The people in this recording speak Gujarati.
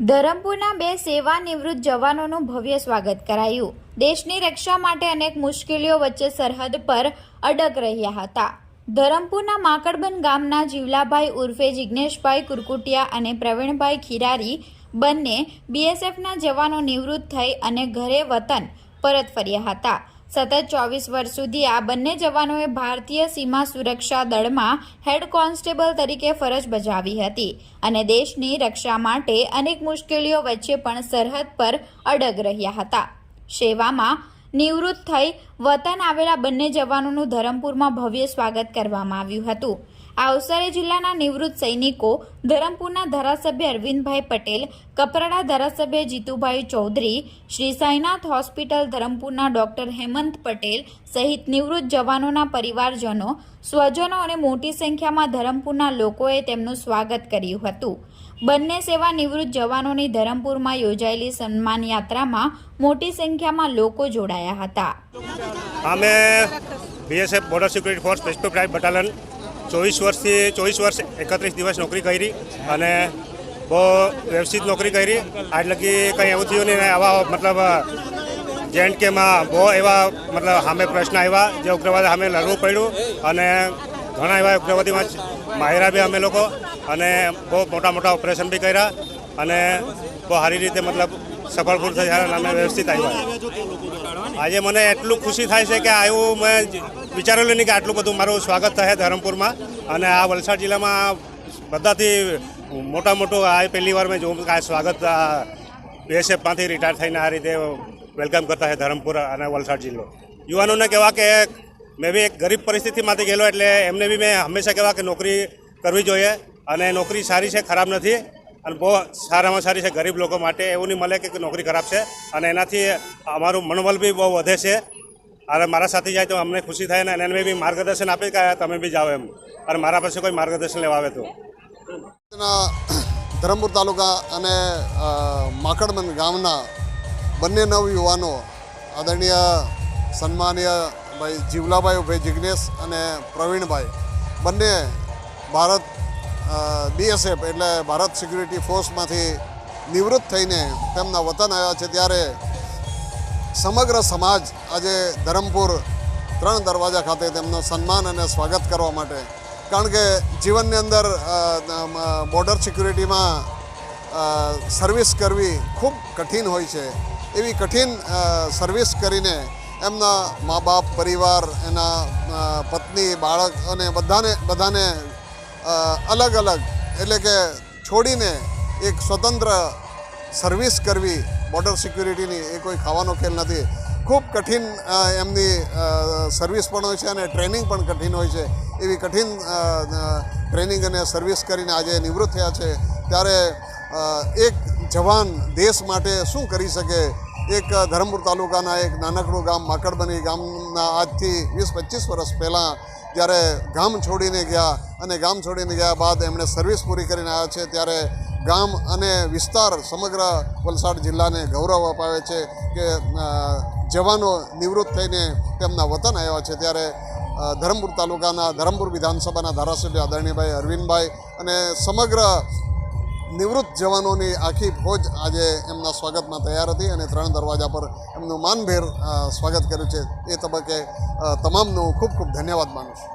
ધરમપુરના બે સેવાનિવૃત્ત જવાનોનું ભવ્ય સ્વાગત કરાયું. દેશની રક્ષા માટે અનેક મુશ્કેલીઓ વચ્ચે સરહદ પર અડગ રહ્યા હતા. ધરમપુરના માકડબન ગામના જીવલાભાઈ ઉર્ફે જિજ્ઞેશભાઈ કુરકુટિયા અને પ્રવીણભાઈ ખીરારી બંને બીએસએફના જવાનો નિવૃત્ત થઈ અને ઘરે વતન પરત ફર્યા હતા. સતત ચોવીસ વર્ષ સુધી આ બંને જવાનોએ ભારતીય સીમા સુરક્ષા દળમાં હેડ કોન્સ્ટેબલ તરીકે ફરજ બજાવી હતી અને દેશની રક્ષા માટે અનેક મુશ્કેલીઓ વચ્ચે પણ સરહદ પર અડગ રહ્યા હતા. સેવામાં નિવૃત્ત થઈ વતન આવેલા બંને જવાનોનું ધરમપુરમાં ભવ્ય સ્વાગત કરવામાં આવ્યું હતું. આ અવસરે જિલ્લાના નિવૃત્ત સૈનિકો ધરમપુરના ધારાસભ્ય અરવિંદભાઈ પટેલ, કપરાડા ધારાસભ્ય જીતુભાઈ ચૌધરી, શ્રી સાઈનાથ હોસ્પિટલ ધરમપુરના ડોક્ટર હેમંત પટેલ સહિત નિવૃત્ત જવાનોના પરિવારજનો, સ્વજનો અને મોટી સંખ્યામાં ધરમપુરના લોકોએ તેમનું સ્વાગત કર્યું હતું. બંને સેવા નિવૃત્ત જવાનોની ધરમપુરમાં યોજાયેલી સન્માન યાત્રામાં મોટી સંખ્યામાં લોકો જોડાયા હતા. અમે BSF border security force specific battalion ચોવીસ વર્ષથી ચોવીસ વર્ષ એકત્રીસ દિવસ નોકરી કરી અને બહુ વ્યવસ્થિત નોકરી કરી. આજ લગી કંઈ એવું થયું નહીં આવા, મતલબ જે એન્ડ કેમાં બહુ એવા, મતલબ, સામે પ્રશ્ન આવ્યા જે ઉગ્રવાદ સામે લડવું પડ્યું અને ઘણા એવા ઉગ્રવાદીમાં માહિરા બી અમે લોકો અને બહુ મોટા મોટા ઓપરેશન બી કર્યા અને બહુ સારી રીતે, મતલબ સફળપૂર થયા અમે વ્યવસ્થિત આવ્યા આજે મને એટલું ખુશી થાય છે કે આવું મેં વિચારેલું નહીં કે આટલું બધું મારું સ્વાગત થાય ધરમપુરમાં. અને આ વલસાડ જિલ્લામાં બધાથી મોટા મોટું આ પહેલી વાર મેં જોઉં કે આ સ્વાગત બીએસએફમાંથી રિટાયર થઈને આ રીતે વેલકમ કરતા છે ધરમપુર અને વલસાડ જિલ્લો. યુવાનોને કહેવા કે મેં બી એક ગરીબ પરિસ્થિતિમાંથી ગયેલો એટલે એમને બી મેં હંમેશા કહેવા કે નોકરી કરવી જોઈએ. અને નોકરી સારી છે, ખરાબ નથી. અને બહુ સારામાં સારી છે ગરીબ લોકો માટે. એવું નહીં મળે કે નોકરી ખરાબ છે. અને એનાથી અમારું મનોબલ બી બહુ વધે છે. અને મારા સાથે જાય તો અમને ખુશી થાય ને એને બી માર્ગદર્શન આપે કે તમે બી જાઓ એમ. અને મારા પાસે કોઈ માર્ગદર્શન લેવા આવે તો. ધરમપુર તાલુકા અને અ, માકડબંધ ગામના બંને નવ યુવાનો આદરણીય સન્માનીય ભાઈ જીવલાભાઈ ભાઈ જિજ્ઞેશ અને પ્રવીણભાઈ. બંને ભારત બીએસએફ એટલે ભારત સિક્યુરિટી ફોર્સમાંથી નિવૃત્ત થઈને તેમના વતન આવ્યા છે ત્યારે સમગ્ર સમાજ આજે ધરમપુર ત્રણ દરવાજા ખાતે તેમનું સન્માન અને સ્વાગત કરવા માટે, કારણ કે જીવનની અંદર બોર્ડર સિક્યુરિટીમાં સર્વિસ કરવી ખૂબ કઠિન હોય છે. એવી કઠિન સર્વિસ કરીને એમના મા બાપ, પરિવાર, એના પત્ની, બાળક અને બધાને બધાને અલગ અલગ, એટલે કે છોડીને એક સ્વતંત્ર સર્વિસ કરવી બોર્ડર સિક્યુરિટીની એ કોઈ ખાવાનો ખેલ નથી. ખૂબ કઠિન એમની સર્વિસ પણ હોય છે અને ટ્રેનિંગ પણ કઠિન હોય છે. એવી કઠિન ટ્રેનિંગ અને સર્વિસ કરીને આજે નિવૃત્ત થયા છે. ત્યારે એક જવાન દેશ માટે શું કરી શકે? એક ધરમપુર તાલુકાના એક નાનકડું ગામ માકડબની ગામના આજથી વીસ પચીસ વર્ષ પહેલાં જ્યારે ગામ છોડીને ગયા અને ગામ છોડીને ગયા બાદ એમણે સર્વિસ પૂરી કરીને આવ્યા છે. ત્યારે ગામ અને વિસ્તાર સમગ્ર વલસાડ જિલ્લાને ગૌરવ અપાવે છે કે જવાનો નિવૃત્ત થઈને તેમના વતન આવ્યા છે. ત્યારે ધરમપુર તાલુકાના ધરમપુર વિધાનસભાના ધારાસભ્ય આદરણીભાઈ અરવિંદભાઈ અને સમગ્ર નિવૃત્ત જવાનોની આખી ફોજ આજે એમના સ્વાગતમાં તૈયાર હતી અને ત્રણ દરવાજા પર એમનું માનભેર સ્વાગત કર્યું છે. એ તબક્કે તમામનો ખૂબ ખૂબ ધન્યવાદ માનું છું.